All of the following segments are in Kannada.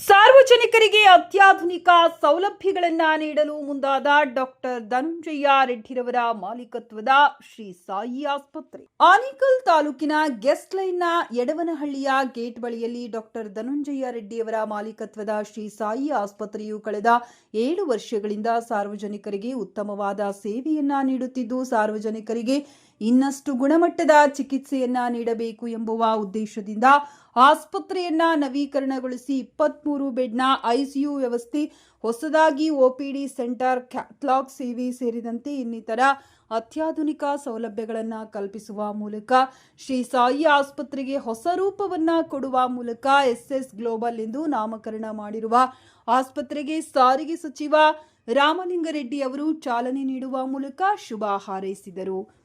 ಸಾರ್ವಜನಿಕರಿಗೆ ಅತ್ಯಾಧುನಿಕ ಸೌಲಭ್ಯಗಳನ್ನು ನೀಡಲು ಮುಂದಾದ ಡಾಕ್ಟರ್ ಧನಂಜಯ ರೆಡ್ಡಿರವರ ಮಾಲೀಕತ್ವದ ಶ್ರೀ ಸಾಯಿ ಆಸ್ಪತ್ರೆ. ಆನೇಕಲ್ ತಾಲೂಕಿನ ಗೆಸ್ಟ್ ಲೈನ್ನ ಯಡವನಹಳ್ಳಿಯ ಗೇಟ್ ಬಳಿಯಲ್ಲಿ ಡಾಕ್ಟರ್ ಧನಂಜಯ ರೆಡ್ಡಿಯವರ ಮಾಲೀಕತ್ವದ ಶ್ರೀ ಸಾಯಿ ಆಸ್ಪತ್ರೆಯು ಕಳೆದ ಏಳು ವರ್ಷಗಳಿಂದ ಸಾರ್ವಜನಿಕರಿಗೆ ಉತ್ತಮವಾದ ಸೇವೆಯನ್ನ ನೀಡುತ್ತಿದ್ದು, ಸಾರ್ವಜನಿಕರಿಗೆ ಇನ್ನಷ್ಟು ಗುಣಮಟ್ಟದ ಚಿಕಿತ್ಸೆಯನ್ನ ನೀಡಬೇಕು ಎಂಬುವ ಉದ್ದೇಶದಿಂದ ಆಸ್ಪತ್ರೆಯನ್ನ ನವೀಕರಣಗೊಳಿಸಿ ಇಪ್ಪತ್ಮೂರು ಬೆಡ್ನ ಐಸಿಯು ವ್ಯವಸ್ಥೆ, ಹೊಸದಾಗಿ ಒಪಿಡಿ ಸೆಂಟರ್ ಕ್ಯಾಥ್ಲಾಗ್ ಸೇವೆ ಸೇರಿದಂತೆ ಇನ್ನಿತರ ಅತ್ಯಾಧುನಿಕ ಸೌಲಭ್ಯಗಳನ್ನು ಕಲ್ಪಿಸುವ ಮೂಲಕ, ಶ್ರೀ ಸಾಯಿ ಆಸ್ಪತ್ರೆಗೆ ಹೊಸ ರೂಪವನ್ನು ಕೊಡುವ ಮೂಲಕ ಎಸ್ಎಸ್ ಗ್ಲೋಬಲ್ ಎಂದು ನಾಮಕರಣ ಮಾಡಿರುವ ಆಸ್ಪತ್ರೆಗೆ ಸಾರಿಗೆ ಸಚಿವ ರಾಮಲಿಂಗರೆಡ್ಡಿ ಅವರು ಚಾಲನೆ ನೀಡುವ ಮೂಲಕ ಶುಭ ಹಾರೈಸಿದರು.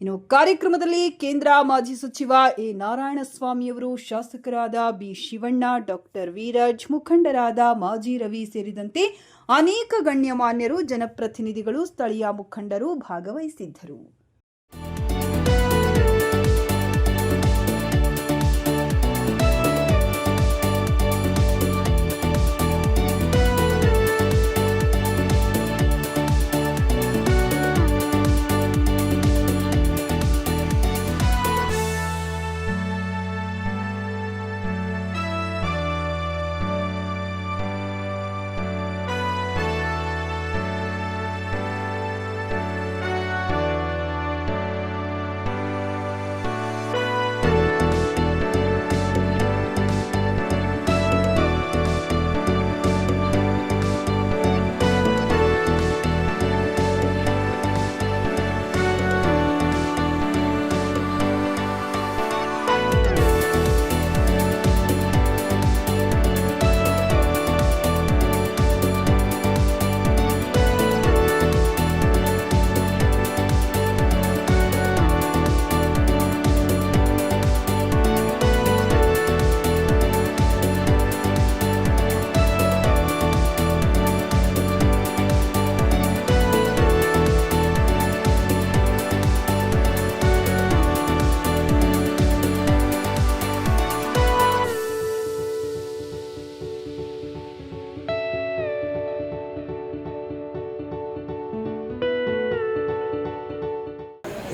ಇನ್ನು ಕಾರ್ಯಕ್ರಮದಲ್ಲಿ ಕೇಂದ್ರ ಮಾಜಿ ಸಚಿವ ಎ ನಾರಾಯಣಸ್ವಾಮಿಯವರು ಶಾಸಕರಾದ ಬಿ ಶಿವಣ್ಣ, ಡಾಕ್ಟರ್ ವೀರಜ್ ಮುಖಂಡರಾದ ಮಾಜಿ ರವಿ ಸೇರಿದಂತೆ ಅನೇಕ ಗಣ್ಯಮಾನ್ಯರು, ಜನಪ್ರತಿನಿಧಿಗಳು, ಸ್ಥಳೀಯ ಮುಖಂಡರು ಭಾಗವಹಿಸಿದ್ದರು.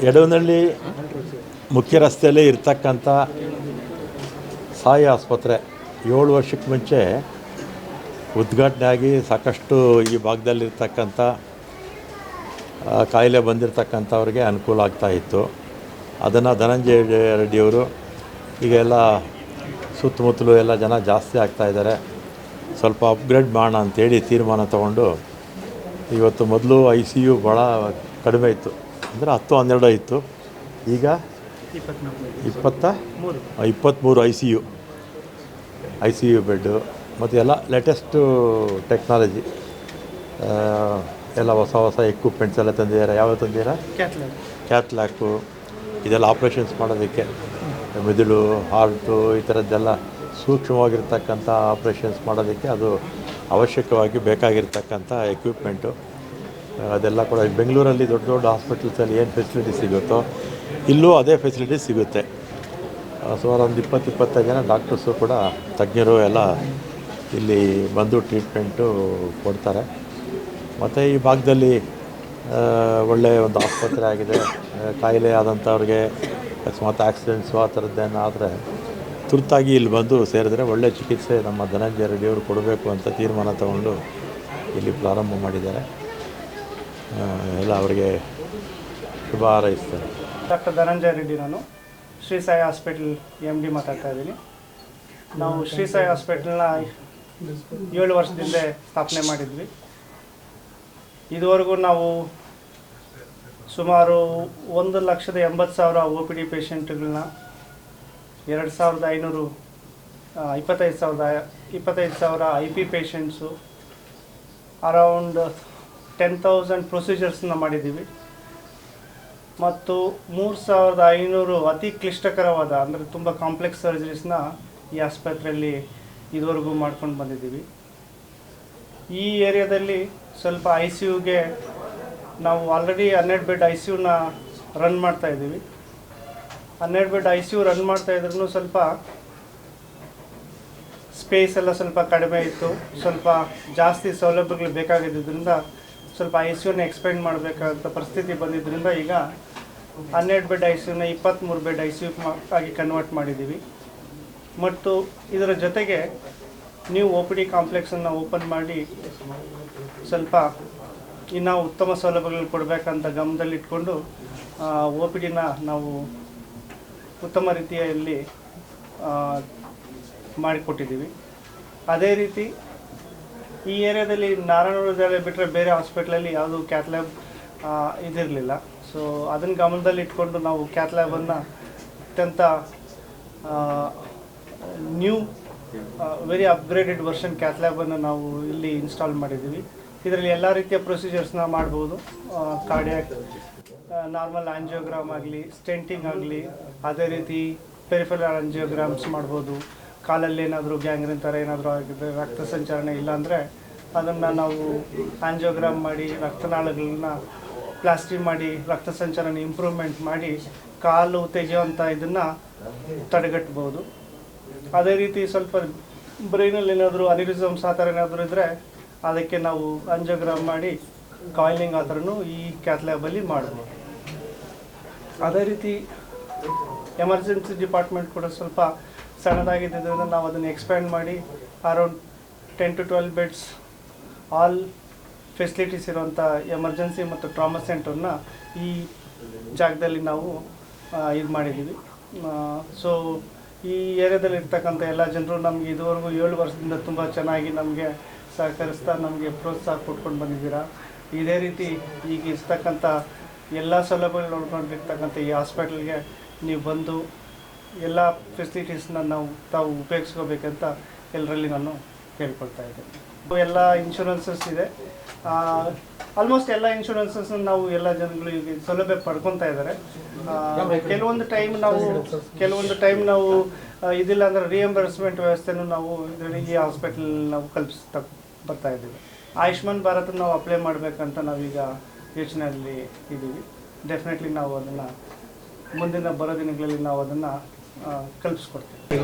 ಯಡವನಹಳ್ಳಿ ಮುಖ್ಯ ರಸ್ತೆಯಲ್ಲೇ ಇರ್ತಕ್ಕಂಥ ಸಾಯಿ ಆಸ್ಪತ್ರೆ ಏಳು ವರ್ಷಕ್ಕೆ ಮುಂಚೆ ಉದ್ಘಾಟನೆ ಆಗಿ ಸಾಕಷ್ಟು ಈ ಭಾಗದಲ್ಲಿರ್ತಕ್ಕಂಥ ಕಾಯಿಲೆ ಬಂದಿರತಕ್ಕಂಥವ್ರಿಗೆ ಅನುಕೂಲ ಆಗ್ತಾ ಇತ್ತು. ಅದನ್ನು ಧನಂಜಯ ರೆಡ್ಡಿಯವರು ಈಗ ಎಲ್ಲ ಸುತ್ತಮುತ್ತಲು ಎಲ್ಲ ಜನ ಜಾಸ್ತಿ ಆಗ್ತಾ ಇದ್ದಾರೆ. ಸ್ವಲ್ಪ ಅಪ್ಗ್ರೇಡ್ ಮಾಡೋಣ ಅಂತೇಳಿ ತೀರ್ಮಾನ ತಗೊಂಡು ಇವತ್ತು ಮೊದಲು ಐ ಸಿ ಯು ಭಾಳ ಕಡಿಮೆ ಇತ್ತು. ಅಂದರೆ ಹತ್ತು ಹನ್ನೆರಡು ಇತ್ತು ಈಗ ಇಪ್ಪತ್ತ ಇಪ್ಪತ್ತ್ಮೂರು I C U. I C U bed ಮತ್ತು ಎಲ್ಲ ಲೇಟೆಸ್ಟು ಟೆಕ್ನಾಲಜಿ ಎಲ್ಲ ಹೊಸ ಹೊಸ ಎಕ್ವಿಪ್ಮೆಂಟ್ಸ್ ಎಲ್ಲ ತಂದಿದ್ದಾರೆ. ಯಾವ ತಂದಿದ್ದೀರಾ? ಕ್ಯಾತ್ಲಾಕು ಇದೆಲ್ಲ ಆಪ್ರೇಷನ್ಸ್ ಮಾಡೋದಕ್ಕೆ. ಮಿದುಳು ಹಾರ್ಟು ಈ ಥರದ್ದೆಲ್ಲ ಸೂಕ್ಷ್ಮವಾಗಿರ್ತಕ್ಕಂಥ ಆಪ್ರೇಷನ್ಸ್ ಮಾಡೋದಕ್ಕೆ ಅದು ಅವಶ್ಯಕವಾಗಿ ಬೇಕಾಗಿರ್ತಕ್ಕಂಥ ಎಕ್ವಿಪ್ಮೆಂಟು ಅದೆಲ್ಲ ಕೂಡ ಬೆಂಗಳೂರಲ್ಲಿ ದೊಡ್ಡ ದೊಡ್ಡ ಹಾಸ್ಪಿಟಲ್ಸಲ್ಲಿ ಏನು ಫೆಸಿಲಿಟಿ ಸಿಗುತ್ತೋ, ಇಲ್ಲೂ ಅದೇ ಫೆಸಿಲಿಟಿ ಸಿಗುತ್ತೆ. ಸುಮಾರು ಒಂದು ಇಪ್ಪತ್ತು, ಇಪ್ಪತ್ತೈದು ಜನ ಡಾಕ್ಟರ್ಸು ಕೂಡ ತಜ್ಞರು ಎಲ್ಲ ಇಲ್ಲಿ ಬಂದು ಟ್ರೀಟ್ಮೆಂಟು ಕೊಡ್ತಾರೆ. ಮತ್ತು ಈ ಭಾಗದಲ್ಲಿ ಒಳ್ಳೆಯ ಒಂದು ಆಸ್ಪತ್ರೆ ಆಗಿದೆ. ಕಾಯಿಲೆ ಆದಂಥವ್ರಿಗೆ ಅಕಸ್ಮಾತ್ ಆಕ್ಸಿಡೆಂಟ್ಸು ಆ ಥರದ್ದೇನಾದರೆ ತುರ್ತಾಗಿ ಇಲ್ಲಿ ಬಂದು ಸೇರಿದ್ರೆ ಒಳ್ಳೆಯ ಚಿಕಿತ್ಸೆ ನಮ್ಮ ಧನಂಜಯ ರೆಡ್ಡಿಯವರು ಕೊಡಬೇಕು ಅಂತ ತೀರ್ಮಾನ ತಗೊಂಡು ಇಲ್ಲಿ ಪ್ರಾರಂಭ ಮಾಡಿದ್ದಾರೆ. ಎಲ್ಲ ಅವರಿಗೆ ಶುಭ ಹಾರೈಸ್ತಾರೆ. ಡಾಕ್ಟರ್ ಧನಂಜಯ ರೆಡ್ಡಿ ನಾನು. Shri Sai hospital M D ಮಾತಾಡ್ತಾ ಇದ್ದೀನಿ. ನಾವು ಶ್ರೀ ಸಾಯಿ ಹಾಸ್ಪಿಟಲ್ನ ಏಳು ವರ್ಷದಿಂದ ಸ್ಥಾಪನೆ ಮಾಡಿದ್ವಿ. ಇದುವರೆಗೂ ನಾವು ಸುಮಾರು ಒಂದು ಲಕ್ಷದ ಎಂಬತ್ತು ಸಾವಿರ ಒ ಪಿ ಡಿ ಪೇಷಂಟ್ಗಳನ್ನ ಎರಡು ಸಾವಿರದ ಐನೂರು ಇಪ್ಪತ್ತೈದು ಸಾವಿರದ, ಇಪ್ಪತ್ತೈದು ಸಾವಿರ I P patients around ten thousand ಪ್ರೊಸೀಜರ್ಸ್ನ ಮಾಡಿದ್ದೀವಿ. ಮತ್ತು ಮೂರು ಸಾವಿರದ ಐನೂರು ಅತಿ ಕ್ಲಿಷ್ಟಕರವಾದ, ಅಂದರೆ ತುಂಬ ಕಾಂಪ್ಲೆಕ್ಸ್ ಸರ್ಜರೀಸ್ನ ಈ ಆಸ್ಪತ್ರೆಯಲ್ಲಿ ಇದುವರೆಗೂ ಮಾಡ್ಕೊಂಡು ಬಂದಿದ್ದೀವಿ. ಈ ಏರಿಯಾದಲ್ಲಿ ಸ್ವಲ್ಪ ಐ ಸಿ ಯುಗೆ ನಾವು ಆಲ್ರೆಡಿ ಹನ್ನೆರಡು ಬೆಡ್ ಐ ಸಿ ಯುನ ರನ್ ಮಾಡ್ತಾ ಇದ್ದೀವಿ. ಹನ್ನೆರಡು bed I C U run ಮಾಡ್ತಾ ಇದ್ರೂ ಸ್ವಲ್ಪ ಸ್ಪೇಸ್ ಎಲ್ಲ ಸ್ವಲ್ಪ ಕಡಿಮೆ ಇತ್ತು. ಸ್ವಲ್ಪ ಜಾಸ್ತಿ ಸೌಲಭ್ಯಗಳು ಬೇಕಾಗಿದ್ದರಿಂದ ಸ್ವಲ್ಪ ಐ ಸಿ ಯುನ ಎಕ್ಸ್ಪೆಂಡ್ ಮಾಡಬೇಕಾದಂಥ ಪರಿಸ್ಥಿತಿ ಬಂದಿದ್ದರಿಂದ ಈಗ ಹನ್ನೆರಡು ಬೆಡ್ ಐ ಸಿ ಯುನ ಇಪ್ಪತ್ತ್ಮೂರು ಬೆಡ್ ಐ ಸಿ ಯು ಆಗಿ ಕನ್ವರ್ಟ್ ಮಾಡಿದ್ದೀವಿ. ಮತ್ತು ಇದರ ಜೊತೆಗೆ ನೀವು ಒ ಪಿ ಡಿ ಕಾಂಪ್ಲೆಕ್ಸನ್ನು ಓಪನ್ ಮಾಡಿ ಸ್ವಲ್ಪ ಇನ್ನೂ ಉತ್ತಮ ಸೌಲಭ್ಯಗಳು ಕೊಡಬೇಕಂತ ಗಮನದಲ್ಲಿಟ್ಕೊಂಡು ಒ ಪಿ ಡಿನ ನಾವು ಉತ್ತಮ ರೀತಿಯಲ್ಲಿ ಮಾಡಿಕೊಟ್ಟಿದ್ದೀವಿ. ಅದೇ ರೀತಿ ಈ ಏರಿಯಾದಲ್ಲಿ ನಾರಾಯಣ ಹೃದಯ ಬಿಟ್ಟರೆ ಬೇರೆ ಹಾಸ್ಪಿಟ್ಲಲ್ಲಿ ಯಾವುದು ಕ್ಯಾತ್ ಲ್ಯಾಬ್ ಇದಿರಲಿಲ್ಲ. ಸೊ ಅದನ್ನು ಗಮನದಲ್ಲಿ ಇಟ್ಕೊಂಡು ನಾವು ಕ್ಯಾತ್ ಲ್ಯಾಬನ್ನು ಅತ್ಯಂತ new very upgraded version cath ಲ್ಯಾಬನ್ನು ನಾವು ಇಲ್ಲಿ ಇನ್ಸ್ಟಾಲ್ ಮಾಡಿದ್ದೀವಿ. ಇದರಲ್ಲಿ ಎಲ್ಲ ರೀತಿಯ ಪ್ರೊಸೀಜರ್ಸ್ನ ಮಾಡ್ಬೋದು. ಕಾರ್ಡಿಯಾಕ್ ನಾರ್ಮಲ್ ಆಂಜಿಯೋಗ್ರಾಮ್ ಆಗಲಿ ಸ್ಟೆಂಟಿಂಗ್ ಆಗಲಿ, ಅದೇ ರೀತಿ ಪೆರಿಫೆರಲ್ ಆಂಜಿಯೋಗ್ರಾಮ್ಸ್ ಮಾಡ್ಬೋದು. ಕಾಲಲ್ಲಿ ಏನಾದರೂ ಗ್ಯಾಂಗ್ರಿನ್ ಥರ ಏನಾದರೂ ಆಗಿದ್ರೆ ರಕ್ತ ಸಂಚಲನೆ ಇಲ್ಲಾಂದರೆ ಅದನ್ನು ನಾವು ಆಂಜಿಯೋಗ್ರಾಮ್ ಮಾಡಿ ರಕ್ತನಾಳಗಳನ್ನ ಪ್ಲಾಸ್ಟಿ ಮಾಡಿ ರಕ್ತ ಸಂಚಲನ ಇಂಪ್ರೂವ್ಮೆಂಟ್ ಮಾಡಿ ಕಾಲು ತೆಗೆಯುವಂಥ ಇದನ್ನು ತಡೆಗಟ್ಬೋದು ಅದೇ ರೀತಿ ಸ್ವಲ್ಪ ಬ್ರೈನಲ್ಲಿ ಏನಾದರೂ ಅನಿರಿಸಮ್ಸ್ ಆ ಥರ ಏನಾದರೂ ಇದ್ದರೆ ಅದಕ್ಕೆ ನಾವು ಆಂಜಿಯೋಗ್ರಾಮ್ ಮಾಡಿ ಕಾಯಿಲಿಂಗ್ ಆ ಥರನೂ ಈ ಕ್ಯಾತ್ ಮಾಡ್ಬೋದು ಅದೇ ರೀತಿ ಎಮರ್ಜೆನ್ಸಿ ಡಿಪಾರ್ಟ್ಮೆಂಟ್ ಕೂಡ ಸ್ವಲ್ಪ ಸಣ್ಣದಾಗಿದ್ದರಿಂದ ನಾವು ಅದನ್ನು ಎಕ್ಸ್ಪ್ಯಾಂಡ್ ಮಾಡಿ around ten to twelve beds all facilities ಇರುವಂಥ ಎಮರ್ಜೆನ್ಸಿ ಮತ್ತು ಟ್ರಾಮಾ ಸೆಂಟರ್ನ ಈ ಜಾಗದಲ್ಲಿ ನಾವು ಇದು ಮಾಡಿದ್ದೀವಿ. ಸೊ ಈ ಏರಿಯಾದಲ್ಲಿ ಇರ್ತಕ್ಕಂಥ ಎಲ್ಲ ಜನರು ನಮಗೆ ಇದುವರೆಗೂ ಏಳು ವರ್ಷದಿಂದ ತುಂಬ ಚೆನ್ನಾಗಿ ನಮಗೆ ಸಹಕರಿಸ್ತಾ ನಮಗೆ ಪ್ರೋತ್ಸಾಹ ಕೊಟ್ಕೊಂಡು ಬಂದಿದ್ದೀರಾ. ಇದೇ ರೀತಿ ಈಗ ಇರ್ತಕ್ಕಂಥ ಎಲ್ಲ ಸೌಲಭ್ಯಗಳು ನೋಡ್ಕೊಂಡಿರ್ತಕ್ಕಂಥ ಈ ಹಾಸ್ಪಿಟಲ್ಗೆ ನೀವು ಬಂದು ಎಲ್ಲ ಫೆಸಿಲಿಟೀಸ್ನ ನಾವು ತಾವು ಉಪಯೋಗಿಸ್ಕೋಬೇಕಂತ ಎಲ್ಲರಲ್ಲಿ ನಾನು ಕೇಳ್ಕೊಳ್ತಾ ಇದ್ದೇನೆ. ಎಲ್ಲ ಇನ್ಶೂರೆನ್ಸಸ್ ಇದೆ. ಆಲ್ಮೋಸ್ಟ್ ಎಲ್ಲ ಇನ್ಶೂರೆನ್ಸಸ್ ನಾವು ಎಲ್ಲ ಜನಗಳು ಈಗ ಸೌಲಭ್ಯ ಪಡ್ಕೊತಾ ಇದ್ದಾರೆ. ಕೆಲವೊಂದು ಟೈಮ್ ನಾವು, ಕೆಲವೊಂದು ಟೈಮ್ ನಾವು ಇದಿಲ್ಲ ಅಂದರೆ ರಿಯಂಬರ್ಸ್ಮೆಂಟ್ ವ್ಯವಸ್ಥೆನೂ ನಾವು ಇದರಲ್ಲಿ ಈ ಹಾಸ್ಪಿಟಲ್ ನಾವು ಕಲ್ಪಿಸ್ತಾ ಬರ್ತಾ ಇದ್ದೀವಿ. ಆಯುಷ್ಮಾನ್ ಭಾರತ್ ನಾವು ಅಪ್ಲೈ ಮಾಡಬೇಕಂತ ನಾವೀಗ ಯೋಚನೆಯಲ್ಲಿ ಇದ್ದೀವಿ ಡೆಫಿನೆಟ್ಲಿ ನಾವು ಅದನ್ನು, ಮುಂದಿನ ಬರೋ ದಿನಗಳಲ್ಲಿ ನಾವು ಅದನ್ನು ಕಲ್ಪಿಸ್ಕೊಡ್ತೀವಿ